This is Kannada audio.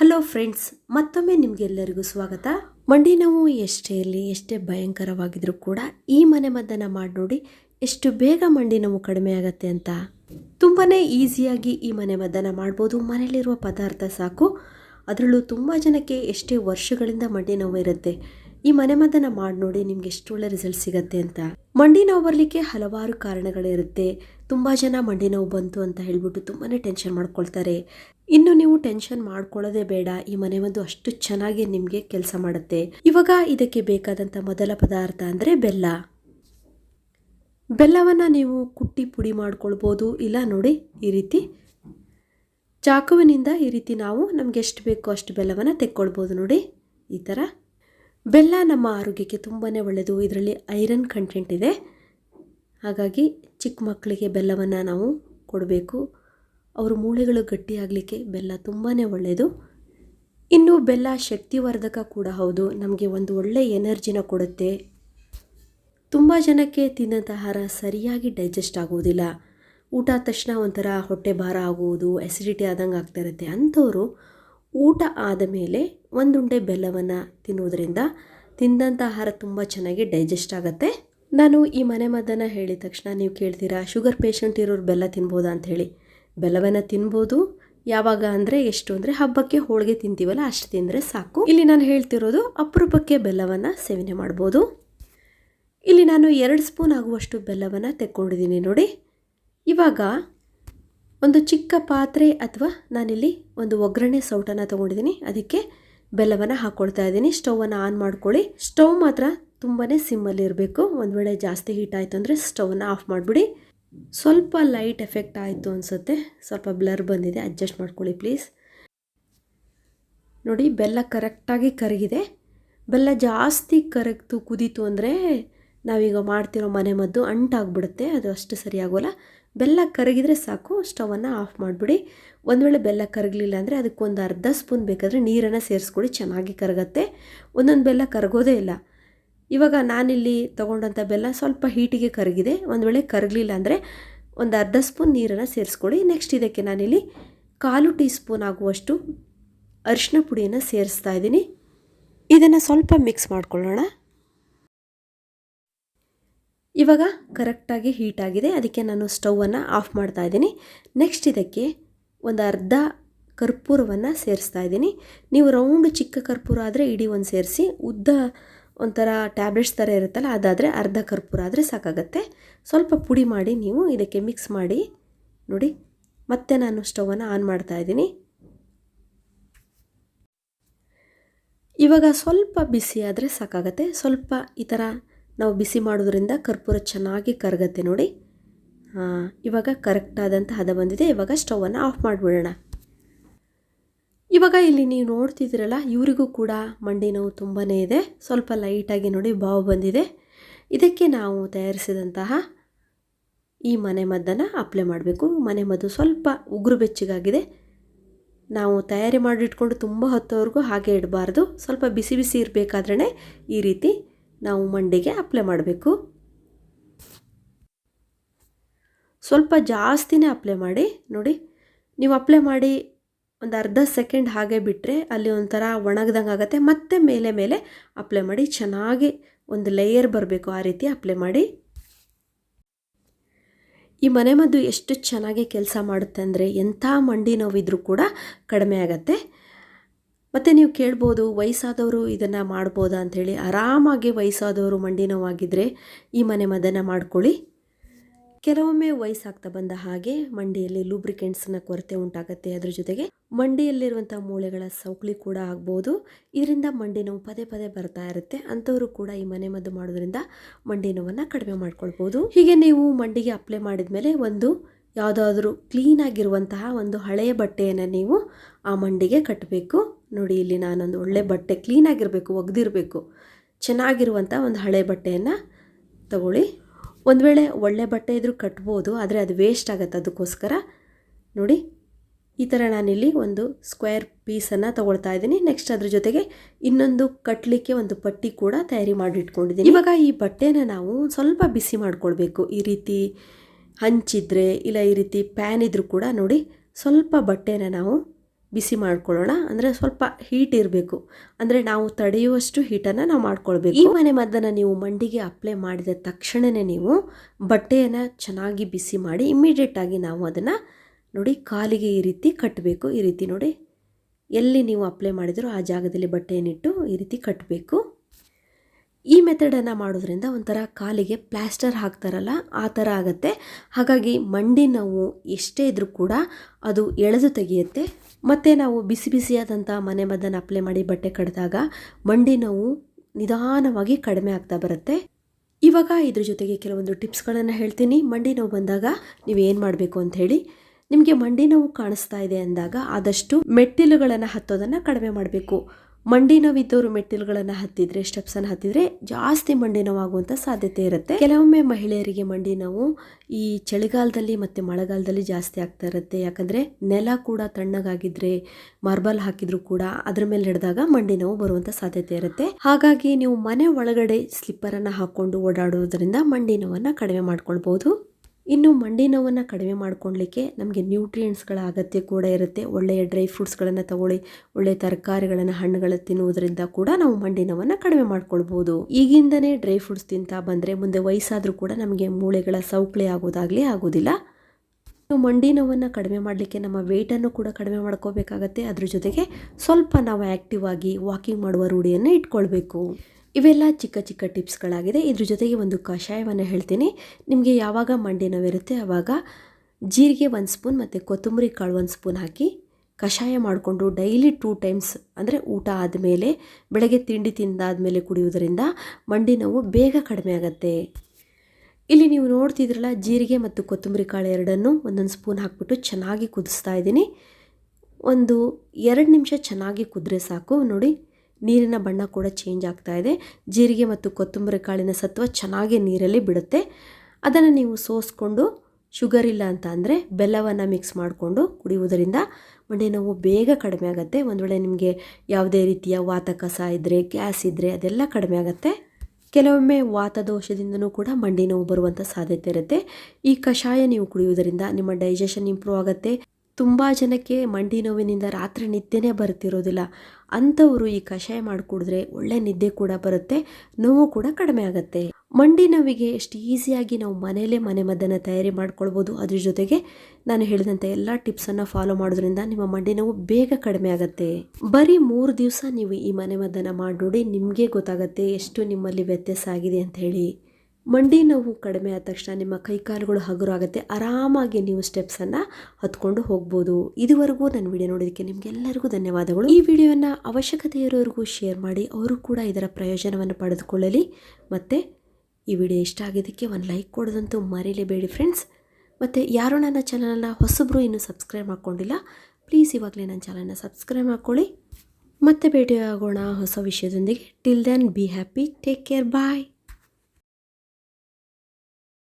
ಹಲೋ ಫ್ರೆಂಡ್ಸ್, ಮತ್ತೊಮ್ಮೆ ನಿಮಗೆಲ್ಲರಿಗೂ ಸ್ವಾಗತ. ಮಂಡಿ ನೋವು ಎಷ್ಟೇ ಇರಲಿ, ಎಷ್ಟೇ ಭಯಂಕರವಾಗಿದ್ರೂ ಕೂಡ ಈ ಮನೆ ಮದ್ದನ್ನು ಮಾಡಿ ನೋಡಿ ಎಷ್ಟು ಬೇಗ ಮಂಡಿ ನೋವು ಕಡಿಮೆ ಆಗತ್ತೆ ಅಂತ. ತುಂಬಾ ಈಸಿಯಾಗಿ ಈ ಮನೆ ಮದ್ದನ್ನು ಮಾಡ್ಬೋದು. ಮನೆಯಲ್ಲಿರುವ ಪದಾರ್ಥ ಸಾಕು. ಅದರಲ್ಲೂ ತುಂಬ ಜನಕ್ಕೆ ಎಷ್ಟೇ ವರ್ಷಗಳಿಂದ ಮಂಡಿ ನೋವು ಇರುತ್ತೆ. ಈ ಮನೆ ಮದ್ದನ್ನ ಮಾಡಿ ನೋಡಿ ನಿಮ್ಗೆ ಎಷ್ಟು ಒಳ್ಳೆ ರಿಸಲ್ಟ್ ಸಿಗತ್ತೆ ಅಂತ. ಮಂಡಿ ನೋವು ಬರಲಿಕ್ಕೆ ಹಲವಾರು ಕಾರಣಗಳಿರುತ್ತೆ ತುಂಬಾ ಜನ ಮಂಡಿ ನೋವು ಬಂತು ಅಂತ ಹೇಳ್ಬಿಟ್ಟು ತುಂಬಾನೇ ಟೆನ್ಷನ್ ಮಾಡ್ಕೊಳ್ತಾರೆ. ಇನ್ನು ನೀವು ಟೆನ್ಷನ್ ಮಾಡ್ಕೊಳ್ಳೋದೇ ಬೇಡ. ಈ ಮನೆ ಮದ್ದು ಅಷ್ಟು ಚೆನ್ನಾಗಿ ನಿಮಗೆ ಕೆಲಸ ಮಾಡುತ್ತೆ. ಇವಾಗ ಇದಕ್ಕೆ ಬೇಕಾದಂಥ ಮೊದಲ ಪದಾರ್ಥ ಅಂದರೆ ಬೆಲ್ಲ. ಬೆಲ್ಲವನ್ನು ನೀವು ಕುಟ್ಟಿ ಪುಡಿ ಮಾಡ್ಕೊಳ್ಬೋದು. ಇಲ್ಲ ನೋಡಿ, ಈ ರೀತಿ. ಚಾಕುವಿನಿಂದ ಈ ರೀತಿ ನಾವು ನಮ್ಗೆ ಎಷ್ಟು ಬೇಕೋ ಅಷ್ಟು ಬೆಲ್ಲವನ್ನು ತೆಕ್ಕೊಳ್ಬೋದು ನೋಡಿ. ಈ ಥರ ಬೆಲ್ಲ ನಮ್ಮ ಆರೋಗ್ಯಕ್ಕೆ ತುಂಬಾ ಒಳ್ಳೆಯದು. ಇದರಲ್ಲಿ ಐರನ್ ಕಂಟೆಂಟ್ ಇದೆ. ಹಾಗಾಗಿ ಚಿಕ್ಕ ಮಕ್ಕಳಿಗೆ ಬೆಲ್ಲವನ್ನು ನಾವು ಕೊಡಬೇಕು. ಅವ್ರ ಮೂಳೆಗಳು ಗಟ್ಟಿಯಾಗಲಿಕ್ಕೆ ಬೆಲ್ಲ ತುಂಬಾ ಒಳ್ಳೆಯದು. ಇನ್ನು ಬೆಲ್ಲ ಶಕ್ತಿವರ್ಧಕ ಕೂಡ ಹೌದು. ನಮಗೆ ಒಂದು ಒಳ್ಳೆಯ ಎನರ್ಜಿನ ಕೊಡುತ್ತೆ. ತುಂಬ ಜನಕ್ಕೆ ತಿನ್ನಂಥ ಆಹಾರ ಸರಿಯಾಗಿ ಡೈಜೆಸ್ಟ್ ಆಗೋದಿಲ್ಲ ಊಟ ತಕ್ಷಣ ಒಂಥರ ಹೊಟ್ಟೆ ಭಾರ ಆಗುವುದು ಆಸಿಡಿಟಿ ಆದಂಗೆ ಆಗ್ತಾ ಇರುತ್ತೆ. ಅಂಥವರು ಊಟ ಆದ ಮೇಲೆ ಒಂದುಂಡೆ ಬೆಲ್ಲವನ್ನು ತಿನ್ನೋದ್ರಿಂದ ತಿಂದಂಥ ಆಹಾರ ತುಂಬ ಚೆನ್ನಾಗಿ ಡೈಜೆಸ್ಟ್ ಆಗುತ್ತೆ. ನಾನು ಈ ಮನೆ ಮದ್ದನ್ನು ಹೇಳಿದ ತಕ್ಷಣ ನೀವು ಕೇಳ್ತೀರಾ ಶುಗರ್ ಪೇಷಂಟ್ ಇರೋರು ಬೆಲ್ಲ ತಿನ್ಬೋದಾ? ಹೇಳಿ. ಬೆಲ್ಲವನ್ನು ತಿನ್ಬೋದು. ಯಾವಾಗ ಅಂದರೆ ಎಷ್ಟು ಅಂದರೆ ಹಬ್ಬಕ್ಕೆ ಹೋಳಿಗೆ ತಿಂತೀವಲ್ಲ, ಅಷ್ಟು ತಿಂದರೆ ಸಾಕು. ಇಲ್ಲಿ ನಾನು ಹೇಳ್ತಿರೋದು ಅಪರೂಪಕ್ಕೆ ಬೆಲ್ಲವನ್ನು ಸೇವನೆ ಮಾಡ್ಬೋದು. ಇಲ್ಲಿ ನಾನು ಎರಡು ಸ್ಪೂನ್ ಆಗುವಷ್ಟು ಬೆಲ್ಲವನ್ನು ತೆಕ್ಕೊಂಡಿದ್ದೀನಿ ನೋಡಿ. ಇವಾಗ ಒಂದು ಚಿಕ್ಕ ಪಾತ್ರೆ ಅಥವಾ ನಾನಿಲ್ಲಿ ಒಂದು ಒಗ್ಗರಣೆ ಸೌಟನ್ನು ತೊಗೊಂಡಿದ್ದೀನಿ. ಅದಕ್ಕೆ ಬೆಲ್ಲವನ್ನು ಹಾಕ್ಕೊಳ್ತಾ ಇದ್ದೀನಿ. ಸ್ಟೌವನ್ನು ಆನ್ ಮಾಡ್ಕೊಳ್ಳಿ. ಸ್ಟವ್ ಮಾತ್ರ ತುಂಬಾ ಸಿಮ್ಮಲ್ಲಿ ಇರಬೇಕು. ಒಂದು ವೇಳೆ ಜಾಸ್ತಿ ಹೀಟ್ ಆಯಿತು ಅಂದರೆ ಸ್ಟವನ್ನು ಆಫ್ ಮಾಡಿಬಿಡಿ. ಸ್ವಲ್ಪ ಲೈಟ್ ಎಫೆಕ್ಟ್ ಆಯಿತು ಅನಿಸುತ್ತೆ. ಸ್ವಲ್ಪ ಬ್ಲರ್ ಬಂದಿದೆ. ಅಡ್ಜಸ್ಟ್ ಮಾಡ್ಕೊಳ್ಳಿ ಪ್ಲೀಸ್. ನೋಡಿ, ಬೆಲ್ಲ ಕರೆಕ್ಟಾಗಿ ಕರಗಿದೆ. ಬೆಲ್ಲ ಜಾಸ್ತಿ ಕರಗ್ತು, ಕುದೀತು ಅಂದರೆ ನಾವೀಗ ಮಾಡ್ತಿರೋ ಮನೆ ಮದ್ದು ಅಂಟಾಗ್ಬಿಡುತ್ತೆ, ಅದು ಅಷ್ಟು ಸರಿಯಾಗೋಲ್ಲ. ಬೆಲ್ಲ ಕರಗಿದರೆ ಸಾಕು, ಸ್ಟವನ್ನು ಆಫ್ ಮಾಡಿಬಿಡಿ. ಒಂದು ವೇಳೆ ಬೆಲ್ಲ ಕರಗಲಿಲ್ಲ ಅಂದರೆ ಅದಕ್ಕೊಂದು ಅರ್ಧ ಸ್ಪೂನ್ ಬೇಕಾದರೆ ನೀರನ್ನು ಸೇರಿಸ್ಕೊಳ್ಳಿ ಚೆನ್ನಾಗಿ ಕರಗತ್ತೆ. ಒಂದೊಂದು ಬೆಲ್ಲ ಕರಗೋದೇ ಇಲ್ಲ. ಇವಾಗ ನಾನಿಲ್ಲಿ ತೊಗೊಂಡಂಥ ಬೆಲ್ಲ ಸ್ವಲ್ಪ ಹೀಟಿಗೆ ಕರಗಿದೆ, ಒಂದು ವೇಳೆ ಕರಗಲಿಲ್ಲ ಅಂದರೆ ಒಂದು ಅರ್ಧ ಸ್ಪೂನ್ ನೀರನ್ನು ಸೇರಿಸ್ಕೊಳ್ಳಿ ನೆಕ್ಸ್ಟ್ ಇದಕ್ಕೆ ನಾನಿಲ್ಲಿ ಕಾಲು ಟೀ ಸ್ಪೂನ್ ಆಗುವಷ್ಟು ಅರಿಶಿನ ಪುಡಿಯನ್ನು ಸೇರಿಸ್ತಾ ಇದ್ದೀನಿ. ಇದನ್ನು ಸ್ವಲ್ಪ ಮಿಕ್ಸ್ ಮಾಡ್ಕೊಳ್ಳೋಣ. ಇವಾಗ ಕರೆಕ್ಟಾಗಿ ಹೀಟ್ ಆಗಿದೆ. ಅದಕ್ಕೆ ನಾನು ಸ್ಟವನ್ನು ಆಫ್ ಮಾಡ್ತಾ ಇದ್ದೀನಿ. ನೆಕ್ಸ್ಟ್ ಇದಕ್ಕೆ ಒಂದು ಅರ್ಧ ಕರ್ಪೂರವನ್ನು ಸೇರಿಸ್ತಾ ಇದ್ದೀನಿ. ನೀವು ರೌಂಡ್ ಚಿಕ್ಕ ಕರ್ಪೂರ ಆದರೆ ಇಡೀ ಒಂದು ಸೇರಿಸಿ, ಉದ್ದ ಒಂಥರ ಟ್ಯಾಬ್ಲೆಟ್ಸ್ ಥರ ಇರುತ್ತಲ್ಲ, ಅದಾದರೆ ಅರ್ಧ ಕರ್ಪೂರ ಆದರೆ ಸಾಕಾಗತ್ತೆ. ಸ್ವಲ್ಪ ಪುಡಿ ಮಾಡಿ ನೀವು ಇದಕ್ಕೆ ಮಿಕ್ಸ್ ಮಾಡಿ, ನೋಡಿ, ಮತ್ತೆ ನಾನು ಸ್ಟೌವನ್ನು ಆನ್ ಮಾಡ್ತಾ ಇದ್ದೀನಿ. ಇವಾಗ ಸ್ವಲ್ಪ ಬಿಸಿ ಆದರೆ ಸಾಕಾಗತ್ತೆ. ಸ್ವಲ್ಪ ಈ ಥರ ನಾವು ಬಿಸಿ ಮಾಡೋದ್ರಿಂದ ಕರ್ಪೂರ ಚೆನ್ನಾಗಿ ಕರಗತ್ತೆ ನೋಡಿ. ಇವಾಗ ಕರೆಕ್ಟಾದಂಥ ಹದ ಬಂದಿದೆ. ಇವಾಗ ಸ್ಟೌವನ್ನು ಆಫ್ ಮಾಡಿಬಿಡೋಣ. ಇವಾಗ ಇಲ್ಲಿ ನೀವು ನೋಡ್ತಿದ್ದೀರಲ್ಲ, ಇವರಿಗೂ ಕೂಡ ಮಂಡಿ ನೋವು ತುಂಬಾ ಇದೆ. ಸ್ವಲ್ಪ ಲೈಟಾಗಿ ನೋಡಿ ಬಾವು ಬಂದಿದೆ. ಇದಕ್ಕೆ ನಾವು ತಯಾರಿಸಿದಂತಹ ಈ ಮನೆ ಮದ್ದನ್ನು ಅಪ್ಲೈ ಮಾಡಬೇಕು. ಮನೆ ಮದ್ದು ಸ್ವಲ್ಪ ಉಗುರು ಬೆಚ್ಚಗಾಗಿದೆ. ನಾವು ತಯಾರಿ ಮಾಡಿಟ್ಕೊಂಡು ತುಂಬ ಹೊತ್ತವರೆಗೂ ಹಾಗೆ ಇಡಬಾರ್ದು. ಸ್ವಲ್ಪ ಬಿಸಿ ಬಿಸಿ ಇರಬೇಕಾದ್ರೇ ಈ ರೀತಿ ನಾವು ಮಂಡಿಗೆ ಅಪ್ಲೈ ಮಾಡಬೇಕು. ಸ್ವಲ್ಪ ಜಾಸ್ತಿನೇ ಅಪ್ಲೈ ಮಾಡಿ, ನೋಡಿ, ನೀವು ಅಪ್ಲೈ ಮಾಡಿ ಒಂದು ಅರ್ಧ ಸೆಕೆಂಡ್ ಹಾಗೆ ಬಿಟ್ಟರೆ ಅಲ್ಲಿ ಒಂಥರ ಒಣಗ್ದಂಗೆ ಆಗುತ್ತೆ. ಮತ್ತೆ ಮೇಲೆ ಮೇಲೆ ಅಪ್ಲೈ ಮಾಡಿ ಚೆನ್ನಾಗಿ ಒಂದು ಲೇಯರ್ ಬರಬೇಕು ಆ ರೀತಿ ಅಪ್ಲೈ ಮಾಡಿ. ಈ ಮನೆಮದ್ದು ಎಷ್ಟು ಚೆನ್ನಾಗಿ ಕೆಲಸ ಮಾಡುತ್ತೆ ಅಂದರೆ ಎಂಥ ಮಂಡಿ ನೋವಿದ್ರೂ ಕೂಡ ಕಡಿಮೆ ಆಗುತ್ತೆ. ಮತ್ತು ನೀವು ಕೇಳ್ಬೋದು, ವಯಸ್ಸಾದವರು ಇದನ್ನು ಮಾಡ್ಬೋದಾ ಅಂಥೇಳಿ. ಆರಾಮಾಗಿ ವಯಸ್ಸಾದವರು ಮಂಡಿ ನೋವಾಗಿದ್ದರೆ ಈ ಮನೆ ಮದ್ದನ್ನು ಮಾಡ್ಕೊಳ್ಳಿ. ಕೆಲವೊಮ್ಮೆ ವಯಸ್ಸಾಗ್ತಾ ಬಂದ ಹಾಗೆ ಮಂಡಿಯಲ್ಲಿ ಲೂಬ್ರಿಕೆಂಟ್ಸ್ನ ಕೊರತೆ ಉಂಟಾಗುತ್ತೆ. ಅದ್ರ ಜೊತೆಗೆ ಮಂಡಿಯಲ್ಲಿರುವಂಥ ಮೂಳೆಗಳ ಸೌಕಳಿ ಕೂಡ ಆಗ್ಬೋದು. ಇದರಿಂದ ಮಂಡಿ ನೋವು ಪದೇ ಪದೇ ಬರ್ತಾ ಇರುತ್ತೆ. ಅಂಥವರು ಕೂಡ ಈ ಮನೆ ಮದ್ದು ಮಾಡೋದ್ರಿಂದ ಮಂಡಿ ನೋವನ್ನು ಕಡಿಮೆ ಮಾಡ್ಕೊಳ್ಬೋದು. ಹೀಗೆ ನೀವು ಮಂಡಿಗೆ ಅಪ್ಲೈ ಮಾಡಿದ ಮೇಲೆ ಒಂದು ಯಾವುದಾದ್ರೂ ಕ್ಲೀನಾಗಿರುವಂತಹ ಒಂದು ಹಳೆಯ ಬಟ್ಟೆಯನ್ನು ನೀವು ಆ ಮಂಡಿಗೆ ಕಟ್ಟಬೇಕು ನೋಡಿ, ಇಲ್ಲಿ ನಾನೊಂದು ಒಳ್ಳೆ ಬಟ್ಟೆ ಕ್ಲೀನಾಗಿರಬೇಕು ಒಗೆದಿರಬೇಕು. ಚೆನ್ನಾಗಿರುವಂಥ ಒಂದು ಹಳೆ ಬಟ್ಟೆಯನ್ನು ತಗೊಳ್ಳಿ. ಒಂದು ವೇಳೆ ಒಳ್ಳೆ ಬಟ್ಟೆ ಇದ್ದರೂ ಕಟ್ಬೋದು, ಆದರೆ ಅದು ವೇಸ್ಟ್ ಆಗುತ್ತೆ ಅದಕ್ಕೋಸ್ಕರ. ನೋಡಿ, ಈ ಥರ ನಾನಿಲ್ಲಿ ಒಂದು ಸ್ಕ್ವೇರ್ ಪೀಸನ್ನು ತೊಗೊಳ್ತಾ ಇದ್ದೀನಿ. ನೆಕ್ಸ್ಟ್ ಅದ್ರ ಜೊತೆಗೆ ಇನ್ನೊಂದು ಕಟ್ಟಲಿಕ್ಕೆ ಒಂದು ಪಟ್ಟಿ ಕೂಡ ತಯಾರಿ ಮಾಡಿ ಇಟ್ಕೊಂಡಿದ್ದೀನಿ ಇವಾಗ ಈ ಬಟ್ಟೆನ ನಾವು ಸ್ವಲ್ಪ ಬಿಸಿ ಮಾಡ್ಕೊಳ್ಬೇಕು. ಈ ರೀತಿ ಹಂಚಿದ್ರೆ, ಇಲ್ಲ ಈ ರೀತಿ ಪ್ಯಾನ್ ಇದ್ರೂ ಕೂಡ ನೋಡಿ, ಸ್ವಲ್ಪ ಬಟ್ಟೆನ ನಾವು ಬಿಸಿ ಮಾಡ್ಕೊಳ್ಳೋಣ. ಅಂದರೆ ಸ್ವಲ್ಪ ಹೀಟ್ ಇರಬೇಕು. ಅಂದರೆ ನಾವು ತಡೆಯುವಷ್ಟು ಹೀಟನ್ನು ನಾವು ಮಾಡ್ಕೊಳ್ಬೇಕು. ಈ ಮನೆ ಮದ್ದನ್ನು ನೀವು ಮಂಡಿಗೆ ಅಪ್ಲೈ ಮಾಡಿದ ತಕ್ಷಣವೇ ನೀವು ಬಟ್ಟೆಯನ್ನು ಚೆನ್ನಾಗಿ ಬಿಸಿ ಮಾಡಿ ಇಮ್ಮಿಡಿಯೇಟಾಗಿ ನಾವು ಅದನ್ನು ನೋಡಿ ಕಾಲಿಗೆ ಈ ರೀತಿ ಕಟ್ಟಬೇಕು ಈ ರೀತಿ ನೋಡಿ ಎಲ್ಲಿ ನೀವು ಅಪ್ಲೈ ಮಾಡಿದರೂ ಆ ಜಾಗದಲ್ಲಿ ಬಟ್ಟೆಯನ್ನಿಟ್ಟು ಈ ರೀತಿ ಕಟ್ಟಬೇಕು ಈ ಮೆಥಡನ್ನು ಮಾಡೋದ್ರಿಂದ ಒಂಥರ ಕಾಲಿಗೆ ಪ್ಲ್ಯಾಸ್ಟರ್ ಹಾಕ್ತಾರಲ್ಲ, ಆ ಥರ ಆಗುತ್ತೆ. ಹಾಗಾಗಿ ಮಂಡಿ ನೋವು ಎಷ್ಟೇ ಇದ್ರೂ ಕೂಡ ಅದು ಎಳೆದು ತೆಗೆಯುತ್ತೆ. ಮತ್ತು ನಾವು ಬಿಸಿ ಬಿಸಿಯಾದಂಥ ಮನೆ ಮದ್ದನ್ನು ಅಪ್ಲೈ ಮಾಡಿ ಬಟ್ಟೆ ಕಡ್ದಾಗ ಮಂಡಿ ನೋವು ನಿಧಾನವಾಗಿ ಕಡಿಮೆ ಆಗ್ತಾ ಬರುತ್ತೆ. ಇವಾಗ ಇದ್ರ ಜೊತೆಗೆ ಕೆಲವೊಂದು ಟಿಪ್ಸ್ಗಳನ್ನು ಹೇಳ್ತೀನಿ. ಮಂಡಿ ನೋವು ಬಂದಾಗ ನೀವು ಏನು ಮಾಡಬೇಕು ಅಂತ ಹೇಳಿ, ನಿಮಗೆ ಮಂಡಿ ನೋವು ಕಾಣಿಸ್ತಾ ಇದೆ ಅಂದಾಗ ಆದಷ್ಟು ಮೆಟ್ಟಿಲುಗಳನ್ನು ಹತ್ತೋದನ್ನು ಕಡಿಮೆ ಮಾಡಬೇಕು. ಮಂಡಿ ನೋವಿದ್ದವರು ಮೆಟ್ಟಿಲುಗಳನ್ನು ಹತ್ತಿದ್ರೆ, ಸ್ಟೆಪ್ಸ್ ಅನ್ನು ಹತ್ತಿದ್ರೆ ಜಾಸ್ತಿ ಮಂಡಿ ನೋವಾಗುವಂತ ಸಾಧ್ಯತೆ ಇರುತ್ತೆ. ಕೆಲವೊಮ್ಮೆ ಮಹಿಳೆಯರಿಗೆ ಮಂಡಿ ನೋವು ಈ ಚಳಿಗಾಲದಲ್ಲಿ ಮತ್ತೆ ಮಳೆಗಾಲದಲ್ಲಿ ಜಾಸ್ತಿ ಆಗ್ತಾ ಇರುತ್ತೆ. ಯಾಕಂದ್ರೆ ನೆಲ ಕೂಡ ತಣ್ಣಗಾಗಿದ್ರೆ, ಮಾರ್ಬಲ್ ಹಾಕಿದ್ರು ಕೂಡ ಅದ್ರ ಮೇಲೆ ಹಿಡಿದಾಗ ಮಂಡಿ ನೋವು ಬರುವಂತ ಸಾಧ್ಯತೆ ಇರುತ್ತೆ. ಹಾಗಾಗಿ ನೀವು ಮನೆ ಒಳಗಡೆ ಸ್ಲಿಪ್ಪರನ್ನು ಹಾಕೊಂಡು ಓಡಾಡೋದ್ರಿಂದ ಮಂಡಿ ನೋವನ್ನು ಕಡಿಮೆ ಮಾಡ್ಕೊಳ್ಬಹುದು. ಇನ್ನು ಮಂಡಿ ನೋವನ್ನು ಕಡಿಮೆ ಮಾಡ್ಕೊಳ್ಲಿಕ್ಕೆ ನಮಗೆ ನ್ಯೂಟ್ರಿಯೆಂಟ್ಸ್ಗಳ ಅಗತ್ಯ ಕೂಡ ಇರುತ್ತೆ. ಒಳ್ಳೆಯ ಡ್ರೈ ಫ್ರೂಟ್ಸ್ಗಳನ್ನು ತಗೊಳ್ಳಿ, ಒಳ್ಳೆಯ ತರಕಾರಿಗಳನ್ನು ಹಣ್ಣುಗಳ ತಿನ್ನುವುದರಿಂದ ಕೂಡ ನಾವು ಮಂಡಿ ನೋವನ್ನು ಕಡಿಮೆ ಮಾಡ್ಕೊಳ್ಬೋದು. ಈಗಿಂದನೇ ಡ್ರೈ ಫ್ರೂಟ್ಸ್ ತಿಂತಾ ಬಂದರೆ ಮುಂದೆ ವಯಸ್ಸಾದರೂ ಕೂಡ ನಮಗೆ ಮೂಳೆಗಳ ಸೌಕಳಿ ಆಗೋದಾಗಲಿ ಆಗೋದಿಲ್ಲ. ಮಂಡಿ ನೋವನ್ನು ಕಡಿಮೆ ಮಾಡಲಿಕ್ಕೆ ನಮ್ಮ ವೆಯ್ಟನ್ನು ಕೂಡ ಕಡಿಮೆ ಮಾಡ್ಕೋಬೇಕಾಗತ್ತೆ. ಅದ್ರ ಜೊತೆಗೆ ಸ್ವಲ್ಪ ನಾವು ಆ್ಯಕ್ಟಿವ್ ಆಗಿ ವಾಕಿಂಗ್ ಮಾಡುವ ರೂಢಿಯನ್ನು ಇಟ್ಕೊಳ್ಬೇಕು. ಇವೆಲ್ಲ ಚಿಕ್ಕ ಚಿಕ್ಕ ಟಿಪ್ಸ್ಗಳಾಗಿದೆ. ಇದ್ರ ಜೊತೆಗೆ ಒಂದು ಕಷಾಯವನ್ನು ಹೇಳ್ತೀನಿ. ನಿಮಗೆ ಯಾವಾಗ ಮಂಡಿ ನೋವಿರುತ್ತೆ ಆವಾಗ ಜೀರಿಗೆ ಒಂದು ಸ್ಪೂನ್ ಮತ್ತು ಕೊತ್ತಂಬರಿ ಕಾಳು ಒಂದು ಸ್ಪೂನ್ ಹಾಕಿ ಕಷಾಯ ಮಾಡಿಕೊಂಡು ಡೈಲಿ ಟೂ ಟೈಮ್ಸ್ ಅಂದರೆ ಊಟ ಆದಮೇಲೆ ಬೆಳಗ್ಗೆ ತಿಂಡಿ ತಿಂದಾದಮೇಲೆ ಕುಡಿಯೋದ್ರಿಂದ ಮಂಡಿ ನೋವು ಬೇಗ ಕಡಿಮೆ ಆಗುತ್ತೆ. ಇಲ್ಲಿ ನೀವು ನೋಡ್ತಿದ್ರಲ್ಲ ಜೀರಿಗೆ ಮತ್ತು ಕೊತ್ತಂಬರಿ ಕಾಳು ಎರಡನ್ನು ಒಂದೊಂದು ಸ್ಪೂನ್ ಹಾಕ್ಬಿಟ್ಟು ಚೆನ್ನಾಗಿ ಕುದಿಸ್ತಾ ಇದ್ದೀನಿ. ಒಂದು ಎರಡು ನಿಮಿಷ ಚೆನ್ನಾಗಿ ಕುದ್ರೆ ಸಾಕು. ನೋಡಿ ನೀರಿನ ಬಣ್ಣ ಕೂಡ ಚೇಂಜ್ ಆಗ್ತಾ ಇದೆ. ಜೀರಿಗೆ ಮತ್ತು ಕೊತ್ತಂಬರಿ ಕಾಳಿನ ಸತ್ವ ಚೆನ್ನಾಗಿ ನೀರಲ್ಲಿ ಬಿಡುತ್ತೆ. ಅದನ್ನು ನೀವು ಸೋಸ್ಕೊಂಡು ಶುಗರ್ ಇಲ್ಲ ಅಂತ ಅಂದರೆ ಬೆಲ್ಲವನ್ನು ಮಿಕ್ಸ್ ಮಾಡಿಕೊಂಡು ಕುಡಿಯುವುದರಿಂದ ಮಂಡಿ ನೋವು ಬೇಗ ಕಡಿಮೆ ಆಗುತ್ತೆ. ಒಂದು ವೇಳೆ ನಿಮಗೆ ಯಾವುದೇ ರೀತಿಯ ವಾತ ಕಸ ಇದ್ದರೆ ಗ್ಯಾಸ್ ಇದ್ದರೆ ಅದೆಲ್ಲ ಕಡಿಮೆ ಆಗುತ್ತೆ. ಕೆಲವೊಮ್ಮೆ ವಾತದೋಷದಿಂದನೂ ಕೂಡ ಮಂಡಿ ನೋವು ಬರುವಂಥ ಸಾಧ್ಯತೆ ಇರುತ್ತೆ. ಈ ಕಷಾಯ ನೀವು ಕುಡಿಯುವುದರಿಂದ ನಿಮ್ಮ ಡೈಜೆಷನ್ ಇಂಪ್ರೂವ್ ಆಗುತ್ತೆ. ತುಂಬ ಜನಕ್ಕೆ ಮಂಡಿ ನೋವಿನಿಂದ ರಾತ್ರಿ ನಿದ್ದೆನೇ ಬರ್ತಿರೋದಿಲ್ಲ ಅಂಥವರು ಈ ಕಷಾಯ ಮಾಡಿಕೊಡಿದ್ರೆ ಒಳ್ಳೆ ನಿದ್ದೆ ಕೂಡ ಬರುತ್ತೆ, ನೋವು ಕೂಡ ಕಡಿಮೆ ಆಗುತ್ತೆ. ಮಂಡಿ ನೋವಿಗೆ ಎಷ್ಟು ಈಸಿಯಾಗಿ ನಾವು ಮನೆಯಲ್ಲೇ ಮನೆ ಮದ್ದನ್ನು ತಯಾರಿ ಮಾಡ್ಕೊಳ್ಬೋದು ಅದ್ರ ಜೊತೆಗೆ ನಾನು ಹೇಳಿದಂಥ ಎಲ್ಲ ಟಿಪ್ಸನ್ನು ಫಾಲೋ ಮಾಡೋದ್ರಿಂದ ನಿಮ್ಮ ಮಂಡಿ ನೋವು ಬೇಗ ಕಡಿಮೆ ಆಗುತ್ತೆ. ಬರೀ ಮೂರು ದಿವಸ ನೀವು ಈ ಮನೆ ಮದ್ದನ್ನು ಮಾಡಿ ನೋಡಿ ನಿಮಗೆ ಗೊತ್ತಾಗುತ್ತೆ ಎಷ್ಟು ನಿಮ್ಮಲ್ಲಿ ವ್ಯತ್ಯಾಸ ಆಗಿದೆ ಅಂತ ಹೇಳಿ. ಮಂಡಿ ನೋವು ಕಡಿಮೆ ಆದ ತಕ್ಷಣ ನಿಮ್ಮ ಕೈಕಾಲುಗಳು ಹಗುರ ಆಗುತ್ತೆ ಆರಾಮಾಗಿ ನೀವು ಸ್ಟೆಪ್ಸನ್ನು ಹತ್ಕೊಂಡು ಹೋಗ್ಬೋದು. ಇದುವರೆಗೂ ನನ್ನ ವಿಡಿಯೋ ನೋಡೋದಕ್ಕೆ ನಿಮಗೆಲ್ಲರಿಗೂ ಧನ್ಯವಾದಗಳು. ಈ ವಿಡಿಯೋನ ಅವಶ್ಯಕತೆ ಇರೋರಿಗೂ ಶೇರ್ ಮಾಡಿ, ಅವರು ಕೂಡ ಇದರ ಪ್ರಯೋಜನವನ್ನು ಪಡೆದುಕೊಳ್ಳಲಿ. ಮತ್ತು ಈ ವಿಡಿಯೋ ಇಷ್ಟ ಆಗಿದ್ದಕ್ಕೆ ಒಂದು ಲೈಕ್ ಕೊಡೋದಂತೂ ಮರೀಲೇಬೇಡಿ ಫ್ರೆಂಡ್ಸ್ ಮತ್ತು ಯಾರು ನನ್ನ ಚಾನಲನ್ನು ಹೊಸಬ್ರು ಇನ್ನೂ ಸಬ್ಸ್ಕ್ರೈಬ್ ಮಾಡ್ಕೊಂಡಿಲ್ಲ ಪ್ಲೀಸ್ ಇವಾಗಲೇ ನನ್ನ ಚಾನಲ್ನ ಸಬ್ಸ್ಕ್ರೈಬ್ ಮಾಡ್ಕೊಳ್ಳಿ. ಮತ್ತೆ ಭೇಟಿಯಾಗೋಣ ಹೊಸ ವಿಷಯದೊಂದಿಗೆ. Till then be happy take care bye